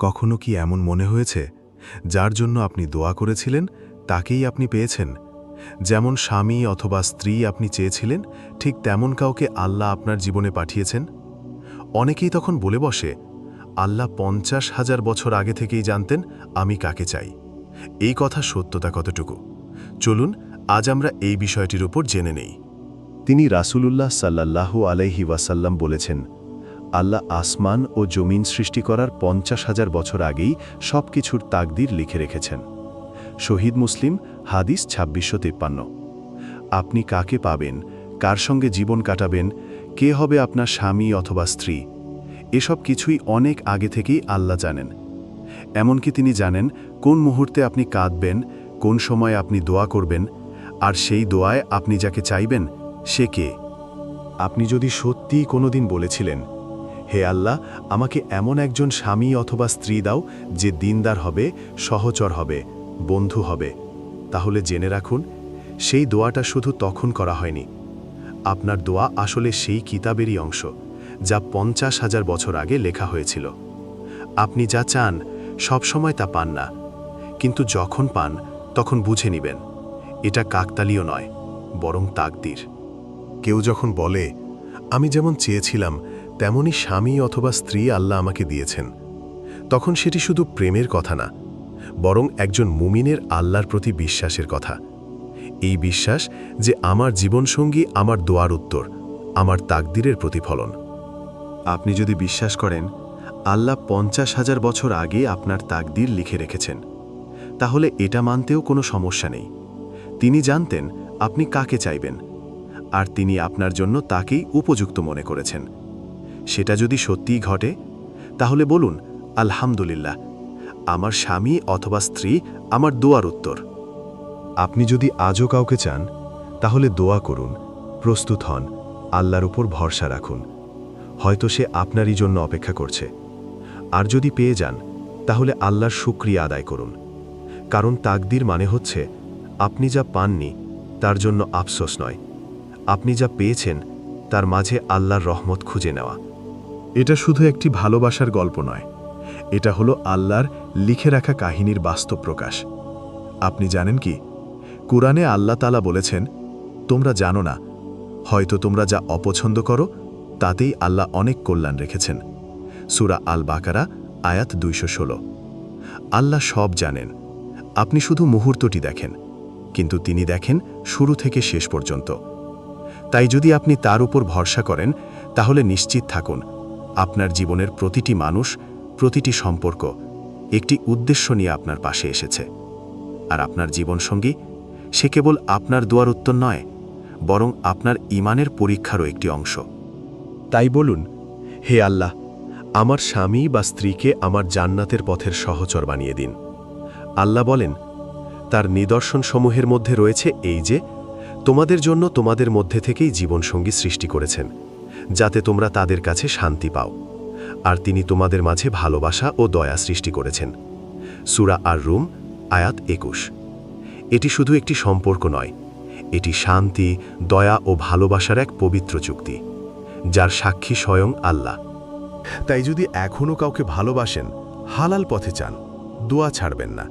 কখনো কি এমন মনে হয়েছে? যার জন্য আপনি দোয়া করেছিলেন, তাকেই আপনি পেয়েছেন। যেমন স্বামী অথবা স্ত্রী আপনি চেয়েছিলেন, ঠিক তেমন কাউকে আল্লাহ আপনার জীবনে পাঠিয়েছেন। অনেকেই তখন বলে বসে, আল্লাহ পঞ্চাশ হাজার বছর আগে থেকেই জানতেন আমি কাকে চাই। এই কথা সত্যতা কতটুকু? চলুন, আজ আমরা এই বিষয়টির উপর জেনে নেই। তিনি রাসূলুল্লাহ সাল্লাল্লাহু আলাইহি ওয়াসাল্লাম বলেছেন আল্লাহ আসমান ও জমিন সৃষ্টি করার পঞ্চাশ হাজার বছর আগেই সব কিছুর তাকদির লিখে রেখেছেন। শহীদ মুসলিম, হাদিস ছাব্বিশশো তিপ্পান্ন। আপনি কাকে পাবেন? কার সঙ্গে জীবন কাটাবেন? কে হবে আপনার স্বামী অথবা স্ত্রী? এসব কিছুই অনেক আগে থেকেই আল্লাহ জানেন। এমনকি তিনি জানেন কোন মুহূর্তে আপনি কাঁদবেন, কোন সময় আপনি দোয়া করবেন, আর সেই দোয়ায় আপনি যাকে চাইবেন, সে কে? আপনি যদি সত্যিই কোনোদিন বলেছিলেন হে আল্লাহ, আমাকে এমন একজন স্বামী অথবা স্ত্রী দাও যে দিনদার হবে, সহচর হবে, বন্ধু হবে। তাহলে জেনে রাখুন, সেই দোয়াটা শুধু তখন করা হয়নি। আপনার দোয়া আসলে সেই কিতাবেরই অংশ, যা পঞ্চাশ হাজার বছর আগে লেখা হয়েছিল। আপনি যা চান সবসময় তা পান না। কিন্তু যখন পান, তখন বুঝে নিবেন, এটা কাকতালীয় নয়, বরং তাকদির। কেউ যখন বলে, আমি যেমন চেয়েছিলাম তেমনই স্বামী অথবা স্ত্রী আল্লাহ আমাকে দিয়েছেন। তখন সেটি শুধু প্রেমের কথা না, বরং একজন মুমিনের আল্লাহর প্রতি বিশ্বাসের কথা। এই বিশ্বাস যে আমার জীবনসঙ্গী আমার দোয়ার উত্তর, আমার তাকদিরের প্রতিফলন। আপনি যদি বিশ্বাস করেন, আল্লাহ পঞ্চাশ হাজার বছর আগে আপনার তাকদির লিখে রেখেছেন, তাহলে এটা মানতেও কোনো সমস্যা নেই। তিনি জানতেন আপনি কাকে চাইবেন, আর তিনি আপনার জন্য তাকেই উপযুক্ত মনে করেছেন। সেটা যদি সত্যিই ঘটে, তাহলে বলুন, আলহামদুলিল্লাহ, আমার স্বামী অথবা স্ত্রী আমার দোয়ার উত্তর। আপনি যদি আজও কাউকে চান, তাহলে দোয়া করুন, প্রস্তুত হন, আল্লাহর উপর ভরসা রাখুন। হয়তো সে আপনারই জন্য অপেক্ষা করছে। আর যদি পেয়ে যান, তাহলে আল্লাহর শুক্রিয়া আদায় করুন। কারণ তাকদির মানে হচ্ছে, আপনি যা পাননি, তার জন্য আফসোস নয়। আপনি যা পেয়েছেন তার মাঝে আল্লাহর রহমত খুঁজে নেওয়া। এটা শুধু একটি ভালোবাসার গল্প নয়, এটা হলো আল্লাহর লিখে রাখা কাহিনীর বাস্তব প্রকাশ। আপনি জানেন কি? কুরআনে আল্লাহ তালা বলেছেন, তোমরা জানো না, হয়তো তোমরা যা অপছন্দ করো, তাতেই আল্লাহ অনেক কল্যাণ রেখেছেন। সুরা আল বাকারা আয়াত দুইশো ষোলো। আল্লাহ সব জানেন, আপনি শুধু মুহূর্তটি দেখেন, কিন্তু তিনি দেখেন শুরু থেকে শেষ পর্যন্ত। তাই যদি আপনি তার উপর ভরসা করেন, তাহলে নিশ্চিত থাকুন, আপনার জীবনের প্রতিটি মানুষ, প্রতিটি সম্পর্ক একটি উদ্দেশ্য নিয়ে আপনার পাশে এসেছে। আর আপনার জীবনসঙ্গী, সে কেবল আপনার দোয়ার উত্তর নয়, বরং আপনার ইমানের পরীক্ষারও একটি অংশ। তাই বলুন, হে আল্লাহ, আমার স্বামী বা স্ত্রীকে আমার জান্নাতের পথের সহচর বানিয়ে দিন। আল্লাহ বলেন, তার নিদর্শনসমূহের মধ্যে রয়েছে এই যে তোমাদের জন্য তোমাদের মধ্যে থেকেই জীবনসঙ্গী সৃষ্টি করেছেন, যাতে তোমরা তাদের কাছে শান্তি পাও। আর তিনি তোমাদের মাঝে ভালোবাসা ও দয়া সৃষ্টি করেছেন। সুরা আর রুম আয়াত একুশ। এটি শুধু একটি সম্পর্ক নয়, এটি শান্তি, দয়া ও ভালোবাসার এক পবিত্র চুক্তি, যার সাক্ষী স্বয়ং আল্লাহ। তাই যদি এখনও কাউকে ভালোবাসেন, হালাল পথে চান, দোয়া ছাড়বেন না।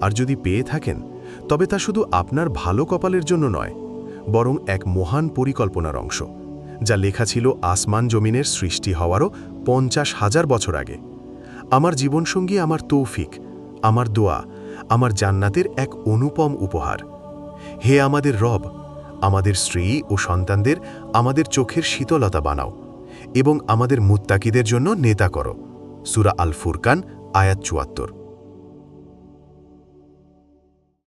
আর যদি পেয়ে থাকেন, তবে তা শুধু আপনার ভালো কপালের জন্য নয় বরং এক মহান পরিকল্পনার অংশ, যা লেখা ছিল আসমান জমিনের সৃষ্টি হওয়ারও পঞ্চাশ হাজার বছর আগে। আমার জীবনসঙ্গী, আমার তৌফিক, আমার দোয়া, আমার জান্নাতের এক অনুপম উপহার। হে আমাদের রব, আমাদের স্ত্রী ও সন্তানদের আমাদের চোখের শীতলতা বানাও এবং আমাদের মুত্তাকিদের জন্য নেতা করো। সুরা আল ফুরকান আয়াত চুয়াত্তর।